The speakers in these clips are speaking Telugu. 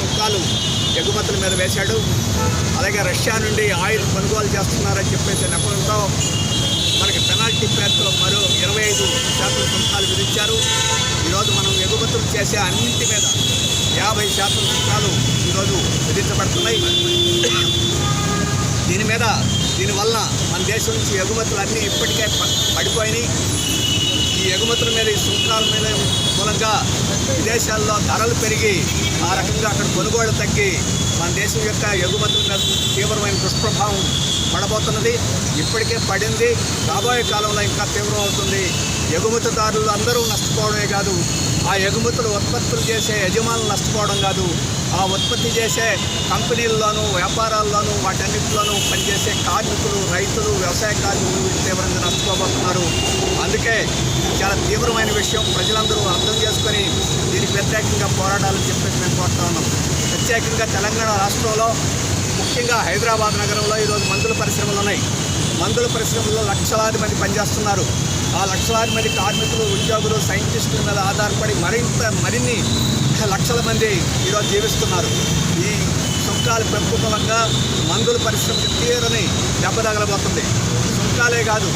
సుంకాలు ఎగుమతుల మీద వేశాడు. అలాగే రష్యా నుండి ఆయిల్ కొనుగోలు చేస్తున్నారని చెప్పేసి నెపంతో మనకి పెనాల్టీ ప్యాక్లో మరో ఇరవై ఐదు శాతం సుంకాలు విధించారు. ఈరోజు మనం ఎగుమతులు చేసే అన్నింటి మీద యాభై శాతం సుంకాలు ఈరోజు విధించబడుతున్నాయి. దీని మీద దీనివల్ల మన దేశం నుంచి ఎగుమతులు అన్నీ ఇప్పటికే పడిపోయినాయి. ఈ ఎగుమతుల మీద ఈ సుంకాల మీద మూలంగా విదేశాల్లో ధరలు పెరిగి ఆ రకంగా అక్కడ కొనుగోలు తగ్గి మన దేశం యొక్క ఎగుమతుల మీద తీవ్రమైన దుష్ప్రభావం పడబోతున్నది. ఇప్పటికే పడింది. రాబోయే కాలంలో ఇంకా తీవ్రం అవుతుంది. ఎగుమతిదారులు అందరూ నష్టపోవడమే కాదు ఆ ఎగుమతులు ఉత్పత్తులు చేసే యజమానులు నష్టపోవడం కాదు. ఆ ఉత్పత్తి చేసే కంపెనీల్లోనూ వ్యాపారాల్లోనూ వాటన్నిటిలోనూ పనిచేసే కార్మికులు రైతులు వ్యవసాయ కార్మికులు తీవ్రంగా నష్టపోబోతున్నారు. చాలా తీవ్రమైన విషయం ప్రజలందరూ అర్థం చేసుకొని దీనికి వ్యతిరేకంగా పోరాడాలని చెప్పేసి మేము కోరుతా ఉన్నాం. ప్రత్యేకంగా తెలంగాణ రాష్ట్రంలో ముఖ్యంగా హైదరాబాద్ నగరంలో ఈరోజు మందుల పరిశ్రమలు ఉన్నాయి. మందుల పరిశ్రమల్లో లక్షలాది మంది పనిచేస్తున్నారు. ఆ లక్షలాది మంది కార్మికులు ఉద్యోగులు సైంటిస్టుల మీద ఆధారపడి మరింత మరిన్ని లక్షల మంది ఈరోజు జీవిస్తున్నారు. ఈ సుంకాల పెంపు మూలంగా మందుల పరిశ్రమ తీరని దెబ్బ తగలబోతుంది. సుంకాలే కాదు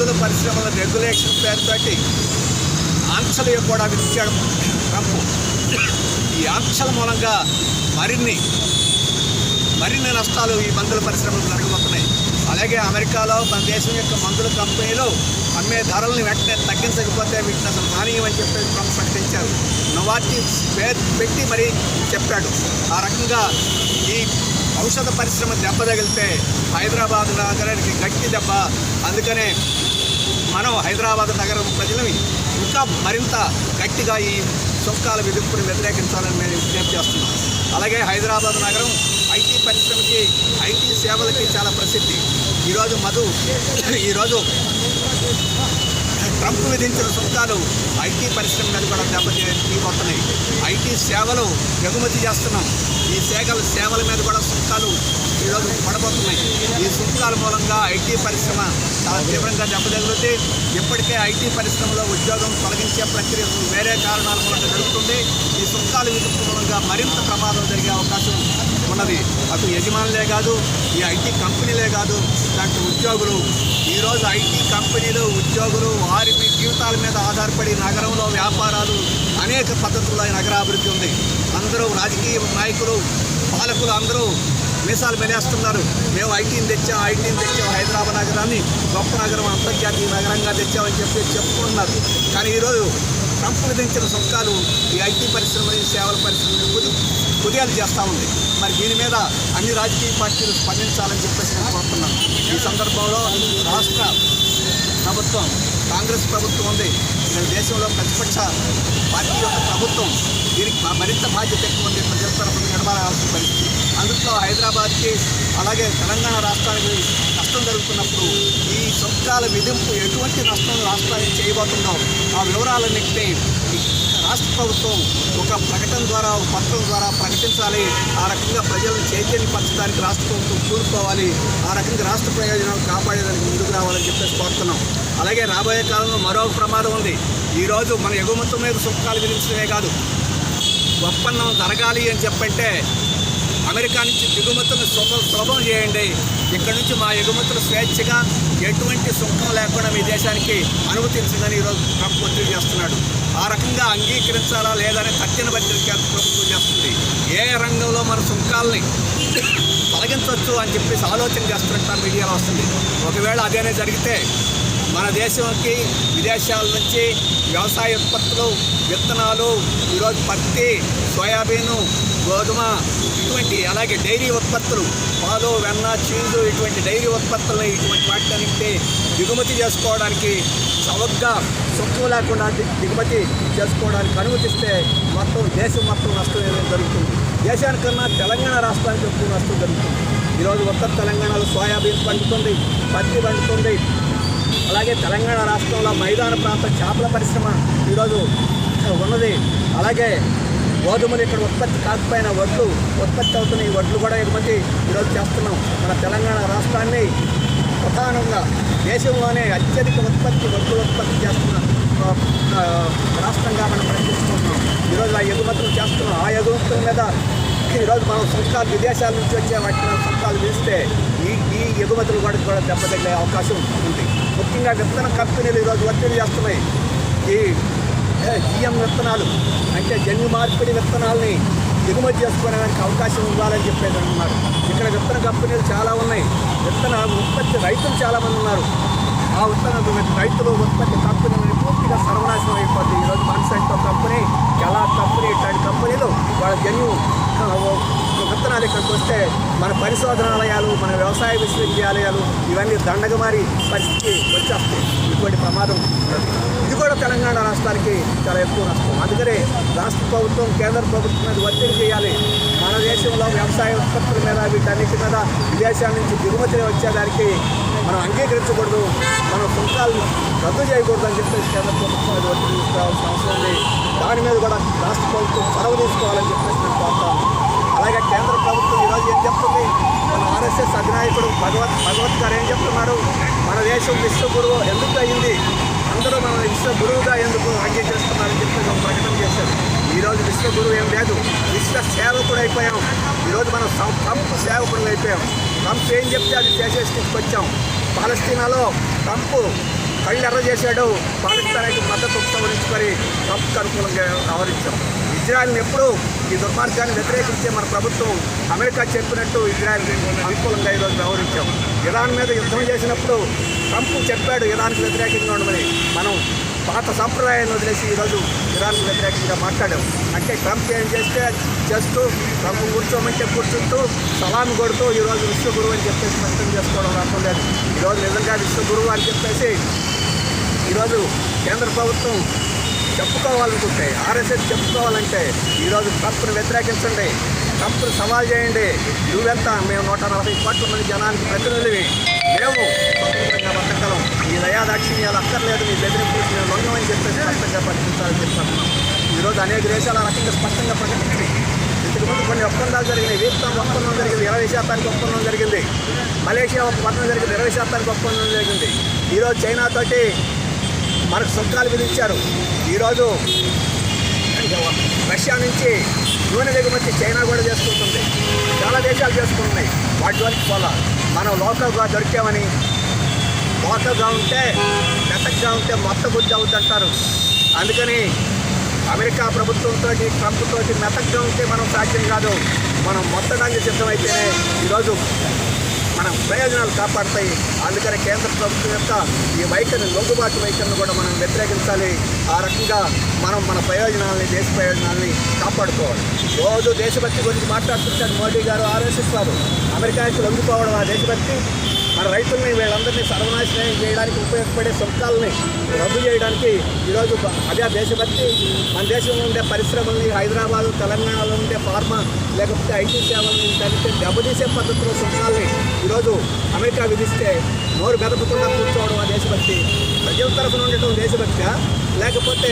మందుల పరిశ్రమల రెగ్యులేషన్ పేరుతోటి ఆంక్షలు కూడా విధించాడు ట్రంప్ ఈ ఆంక్షల మూలంగా మరిన్ని మరిన్ని నష్టాలు ఈ మందుల పరిశ్రమలు జరగబోతున్నాయి. అలాగే అమెరికాలో మన దేశం యొక్క మందుల కంపెనీలు అమ్మే ధరలను వెంటనే తగ్గించకపోతే వీటిని అసలు మానేయమని చెప్పి ట్రంప్ ప్రకటించారు. నోవార్టిస్ పేరు పెట్టి మరి చెప్పాడు. ఆ రకంగా ఈ ఔషధ పరిశ్రమ దెబ్బ తగిలితే హైదరాబాద్ నగరానికి గట్టి దెబ్బ. అందుకనే మనం హైదరాబాద్ నగరం ప్రజలని ఇంకా మరింత గట్టిగా ఈ సుంకాల విధింపుని వ్యతిరేకించాలని మేము విజ్ఞప్తి చేస్తున్నాం అలాగే హైదరాబాద్ నగరం ఐటీ పరిశ్రమకి ఐటీ సేవలకి చాలా ప్రసిద్ధి. ఈరోజు మధు ఈరోజు ట్రంప్ విధించిన సుంకాలు ఐటీ పరిశ్రమ మీద కూడా దెబ్బతీయబోతున్నాయి ఐటీ సేవలు ఎగుమతి చేస్తున్నాం. ఈ సేవల సేవల మీద కూడా సుంకాలు ఈరోజు పడబోతున్నాయి. ఈ సుంకాల మూలంగా ఐటీ పరిశ్రమ చాలా తీవ్రంగా దెబ్బతగిలితే ఇప్పటికే ఐటీ పరిశ్రమలో ఉద్యోగం తొలగించే ప్రక్రియ వేరే కారణాల మూలంగా జరుగుతుంది. ఈ సుంకాలు విధింపు మూలంగా మరింత ప్రమాదం జరిగే అవకాశం ఉన్నది. అటు యజమానులే కాదు ఈ ఐటీ కంపెనీలే కాదు దాంట్లో ఉద్యోగులు. ఈరోజు ఐటీ కంపెనీలు ఉద్యోగులు వారి మీ జీవితాల మీద ఆధారపడి నగరంలో వ్యాపారాలు అనేక పద్ధతుల్లో ఈ నగరాభివృద్ధి ఉంది. అందరూ రాజకీయ నాయకులు పాలకులు అందరూ మీసాలు మెలేస్తున్నారు మేము ఐటీని తెచ్చాం ఐటీని తెచ్చాం హైదరాబాద్ నగరాన్ని గొప్ప నగరం అంతర్జాతీయ నగరంగా తెచ్చామని చెప్పి చెప్పుకుంటున్నారు కానీ ఈరోజు ట్రంప్ విధించిన సుంకాలు ఈ ఐటీ పరిశ్రమని సేవల పరిశ్రమ కుది చేస్తూ ఉంది. మరి దీని మీద అన్ని రాజకీయ పార్టీలు స్పందించాలని చెప్పేసి నేను కోరుతున్నాను. ఈ సందర్భంలో రాష్ట్ర ప్రభుత్వం కాంగ్రెస్ ప్రభుత్వం ఉంది. మన దేశంలో ప్రతిపక్ష పార్టీ యొక్క ప్రభుత్వం దీనికి మరింత బాధ్యత ఎక్కువ ఉంది. ప్రజల తరఫున నిలబడాల్సిన పరిస్థితి అందులో హైదరాబాద్కి అలాగే తెలంగాణ రాష్ట్రానికి నష్టం జరుగుతున్నప్పుడు ఈ సుంకాల విధింపు ఎటువంటి నష్టం రాష్ట్రానికి చేయబోతుందో ఆ వివరాలన్నింటినీ రాష్ట్ర ప్రభుత్వం ఒక ప్రకటన ద్వారా ఒక పత్రం ద్వారా ప్రకటించాలి. ఆ రకంగా ప్రజలను చైతన్యపరచడానికి రాష్ట్ర ప్రభుత్వం కూరుకోవాలి ఆ రకంగా రాష్ట్ర ప్రయోజనాలు కాపాడేదానికి ముందుకు రావాలని చెప్పేసి కోరుతున్నాం. అలాగే రాబోయే కాలంలో మరో ప్రమాదం ఉంది. ఈరోజు మన ఎగుమతుల మీద సుంకాలు విధించడమే కాదు. ఒప్పందం జరగాలి అని చెప్పంటే అమెరికా నుంచి దిగుమతులను సులభ సులభం చేయండి. ఇక్కడ నుంచి మా ఎగుమతులు స్వేచ్ఛగా ఎటువంటి సుంకం లేకుండా మీ దేశానికి అనుమతించిందని ఈరోజు ట్రంప్ ఒత్తిడి చేస్తున్నాడు. ఆ రకంగా అంగీకరించాలా లేదని తట్టిన బట్టి ప్రభుత్వం చేస్తుంది. ఏ రంగంలో మన సుంకాలని తొలగించవచ్చు అని చెప్పేసి ఆలోచన చేస్తున్నట్టు మీడియాలో వస్తుంది. ఒకవేళ అదేనే జరిగితే మన దేశంకి విదేశాల నుంచి వ్యవసాయ ఉత్పత్తులు విత్తనాలు ఈరోజు పత్తి సోయాబీను గోధుమ ఇటువంటి అలాగే డైరీ ఉత్పత్తులు పాలు వెన్న చీజు ఇటువంటి డైరీ ఉత్పత్తులను ఇటువంటి వాటిని దిగుమతి చేసుకోవడానికి చౌకగా సొక్కు లేకుండా దిగుమతి చేసుకోవడానికి అనుమతిస్తే మొత్తం దేశం మొత్తం నష్టం ఏదైనా జరుగుతుంది. దేశానికన్నా తెలంగాణ రాష్ట్రానికి ఎక్కువ నష్టం జరుగుతుంది. ఈరోజు ఉత్తర తెలంగాణలో సోయాబీన్ పండుతుంది పత్తి పండుతుంది అలాగే తెలంగాణ రాష్ట్రంలో మైదాన ప్రాంత చేపల పరిశ్రమ ఈరోజు ఉన్నది. అలాగే గోధుమలు ఇక్కడ ఉత్పత్తి కాకపోయిన వడ్లు ఉత్పత్తి అవుతున్న ఈ వడ్లు కూడా ఎగుమతి ఈరోజు చేస్తున్నాం. మన తెలంగాణ రాష్ట్రాన్ని ప్రధానంగా దేశంలోనే అత్యధిక ఉత్పత్తి వడ్లు ఉత్పత్తి చేస్తున్న రాష్ట్రంగా మనం ప్రకటిస్తున్నాం ఈరోజు ఆ ఎగుమతులు చేస్తున్నాం ఆ ఎగుమతుల మీద ఈరోజు మనం సంస్థలు విదేశాల నుంచి వచ్చే వాటిని సంస్థలు వేస్తే ఈ ఈ ఎగుమతులు కూడా కూడా దెబ్బతగిలే అవకాశం ఉంది ముఖ్యంగా విత్తన కంపెనీలు ఈరోజు ఒత్తిడి చేస్తున్నాయి. ఈ జిఎం విత్తనాలు అంటే జన్యు మార్పిడి విత్తనాలని ఎగుమతి చేసుకోవడానికి అవకాశం ఇవ్వాలని చెప్పేది అంటున్నారు. ఇక్కడ విత్తన కంపెనీలు చాలా ఉన్నాయి. విత్తన ఉత్పత్తి రైతులు చాలామంది ఉన్నారు. ఆ విత్తన రైతులు ఉత్పత్తి కంపెనీలు పూర్తిగా సర్వనాశనం అయిపోతుంది ఈరోజు మన్సెంటో కంపెనీ ఎలా కంపెనీ ఇట్లాంటి కంపెనీలు వాళ్ళ జన్యు విత్తనాలు ఇక్కడికి వస్తే మన పరిశోధనాలయాలు మన వ్యవసాయ విశ్వవిద్యాలయాలు ఇవన్నీ దండగమారి పరిస్థితి వచ్చేస్తాయి. ఇటువంటి ప్రమాదం ఇది కూడా తెలంగాణ రాష్ట్రానికి చాలా ఎక్కువ నష్టం. అందుకనే రాష్ట్ర ప్రభుత్వం కేంద్ర ప్రభుత్వం మీద ఒత్తిడి చేయాలి. మన దేశంలో వ్యవసాయ ఉత్పత్తుల మీద వీటన్నిటి మీద విదేశాల నుంచి దిగుమతి వచ్చేదానికి మనం అంగీకరించకూడదు. మనం సుంకాలను రద్దు చేయకూడదు అని చెప్పేసి కేంద్ర ప్రభుత్వం మీద ఒత్తిడి తీసుకోవాల్సిన అవసరం ఉంది. దాని మీద కూడా రాష్ట్ర ప్రభుత్వం చొరవ తీసుకోవాలని చెప్పేసి నేను కోరుతాను అలాగే కేంద్ర ప్రభుత్వం ఈరోజు ఏం చెప్తుంది? మన ఆర్ఎస్ఎస్ అధినాయకుడు భగవత్ భగవత్ గారు ఏం చెప్తున్నారు? మన దేశం విశ్వగురువు ఎందుకు అయింది? అందరూ మన విశ్వ గురువుగా ఎందుకు అంగీకరిస్తున్నారని చెప్పి ఒక ప్రకటన చేశారు. ఈరోజు విశ్వగురువు ఏం లేదు. విశ్వ సేవకుడు అయిపోయాం. ఈరోజు మనం ట్రంప్ సేవకుడు అయిపోయాం. ట్రంప్ ఏం చెప్తే అది చేసే స్థితికి వచ్చాం. పాలస్తీనాలో ట్రంప్ కళ్ళెర్ర చేశాడు. పాకిస్తాన్కి మద్దతు ఉపసంహరించుకొని ట్రంప్కి అనుకూలంగా వ్యవహరించాం. ఇజ్రాయెల్ని ఎప్పుడు ఈ దుర్మార్గాన్ని వ్యతిరేకించే మన ప్రభుత్వం అమెరికా చెప్పినట్టు ఇజ్రాయెల్ అనుకూలంగా ఈరోజు వ్యవహరించాం. ఇరాన్ మీద యుద్ధం చేసినప్పుడు ట్రంప్ చెప్పాడు ఇరాన్కి వ్యతిరేకంగా ఉండమని. మనం పాత సంప్రదాయాన్ని వదిలేసి ఈరోజు ఇరాన్కు వ్యతిరేకంగా మాట్లాడాం. అంటే ట్రంప్ ఏం చేస్తే చేస్తూ ట్రంప్ కూర్చోమంటే కూర్చుంటూ సలాం కొడుతూ ఈరోజు విశ్వగురువు అని చెప్పేసి స్పష్టం చేసుకోవడం రాకుండా లేదు. ఈరోజు నిజంగా విశ్వగురువు అని చెప్పేసి ఈరోజు కేంద్ర ప్రభుత్వం చెప్పుకోవాలనుకుంటే ఆర్ఎస్ఎస్ చెప్పుకోవాలంటే ఈరోజు ట్రంప్ను వ్యతిరేకించండి. కంపెనీ సవాల్ చేయండి. నువ్వెంత మేము నూట నలభై కోట్ల మంది జనానికి ప్రతినిధులవి మేము బతకలం ఈ ఈ దయాదాక్షిణ్యాలు అక్కర్లేదు. మీ బెదిరింపులు మేము లొంగమని చెప్పేసి స్పష్టంగా ప్రకటించాలని చెప్తాను ఈరోజు అనేక దేశాలు ఆ రకంగా స్పష్టంగా ప్రకటించినాయి ఇంతకు ముందు కొన్ని ఒప్పందాలు జరిగినాయి. వియత్నాం ఒప్పందం జరిగింది. ఇరవై శాతానికి ఒప్పందం జరిగింది. మలేషియా ఒప్పందం జరిగింది. ఇరవై శాతానికి ఒప్పందం జరిగింది. ఈరోజు చైనాతోటి మనకు సుంకాలు విధించారు. ఈరోజు రష్యా నుంచి నూనె దిగుమతి చైనా కూడా చేసుకుంటుంది. చాలా దేశాలు చేసుకుంటున్నాయి. వాటి వరకు పోలా. మనం లోకల్గా దొరికామని. లోకల్గా ఉంటే మెతగ్గా ఉంటే మొత్త బుద్ధి అవుద్ది అంటారు అందుకని అమెరికా ప్రభుత్వంతో ట్రంప్తో మెతక్గా ఉంటే మనం సాధ్యం కాదు. మనం మొత్తడానికి సిద్ధమైతేనే ఈరోజు మన ప్రయోజనాలు కాపాడతాయి. అందుకని కేంద్ర ప్రభుత్వం యొక్క ఈ వైఖరిని లొంగుబాటు వైఖరిని కూడా మనం వ్యతిరేకించాలి. ఆ రకంగా మనం మన ప్రయోజనాలని దేశ ప్రయోజనాలని కాపాడుకోవాలి. రోజు దేశభక్తి గురించి మాట్లాడుతుంటారు మోడీ గారు ఆర్ఎస్ఎస్ వారు. అమెరికాకి లొంగిపోవడం ఆ దేశభక్తి. మన రైతుల్ని వీళ్ళందరినీ సర్వనాశనం చేయడానికి ఉపయోగపడే సుంకాలని రద్దు చేయడానికి ఈరోజు అదే దేశభక్తి మన దేశంలో ఉండే పరిశ్రమల్ని హైదరాబాద్ తెలంగాణలో ఉండే ఫార్మా లేకపోతే ఐటీ సేవల్ని వీటన్నిటిని దెబ్బతీసే పద్ధతిలో సుంకాలని ఈరోజు అమెరికా విధిస్తే నోరు గదపకుండా కూర్చోవడం ఆ దేశభక్తి. ప్రజల తరఫున ఉండటం దేశభక్తి లేకపోతే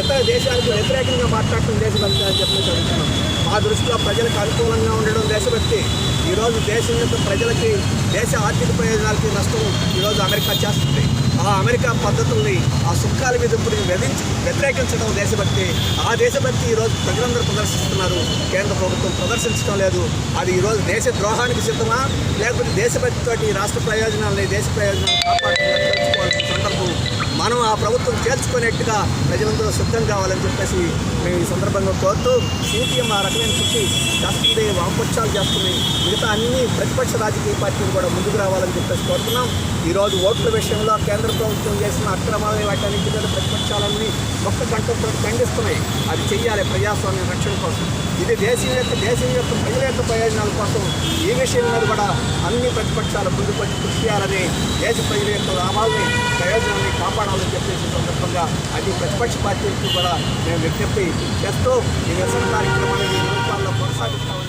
ఇతర దేశాలకు వ్యతిరేకంగా మాట్లాడటం దేశభక్తి అని చెప్పి చదువుతున్నాం మా దృష్టిలో ప్రజలకు అనుకూలంగా ఉండడం దేశభక్తి. ఈరోజు దేశం యొక్క ప్రజలకి దేశ ఆర్థిక ప్రయోజనాలకి నష్టం ఈరోజు అమెరికా చేస్తుంది. ఆ అమెరికా పద్ధతుల్ని ఆ సుఖాల మీద ఇప్పుడు విధించి వ్యతిరేకించడం దేశభక్తి. ఆ దేశభక్తి ఈరోజు ప్రజలందరూ ప్రదర్శిస్తున్నారు. కేంద్ర ప్రభుత్వం ప్రదర్శించడం లేదు. అది ఈరోజు దేశ ద్రోహానికి సిద్ధమా? లేకపోతే దేశభక్తితోటి రాష్ట్ర ప్రయోజనాలని దేశ ప్రయోజనాలు కాపాడుకోవాల్సిన సందర్భం మనం ఆ ప్రభుత్వం చేర్చుకునేట్టుగా ప్రజలందరూ సిద్ధం కావాలని చెప్పేసి మేము ఈ సందర్భంగా కోరుతూ సిపిఎం ఆ రకమైన కృషి చేస్తుంది వామపక్షాలు చేస్తుంది మిగతా అన్ని ప్రతిపక్ష రాజకీయ పార్టీలు కూడా ముందుకు రావాలని చెప్పేసి కోరుతున్నాం. ఈరోజు ఓట్ల విషయంలో కేంద్ర ప్రభుత్వం చేసిన అక్రమాలని వాటన్నిటి మీద ప్రతిపక్షాలన్నీ ఒక్క గంటతో ఖండిస్తున్నాయి. అది చెయ్యాలి ప్రజాస్వామ్య రక్షణ కోసం. ఇది దేశం యొక్క దేశం యొక్క ప్రజల యొక్క ప్రయోజనాల కోసం ఈ విషయం మీద కూడా అన్ని ప్రతిపక్షాలు ముందుకు వచ్చి కృషి చేయాలని దేశ ప్రజల యొక్క లాభాలని ప్రయోజనాన్ని కాపాడాలని చెప్పేసి సందర్భంగా అది ప్రతిపక్ష పార్టీలకు కూడా మేము విజ్ఞప్తి చేస్తూ ఈ నిరసన కార్యక్రమాన్ని ఈ కొనసాగిస్తామని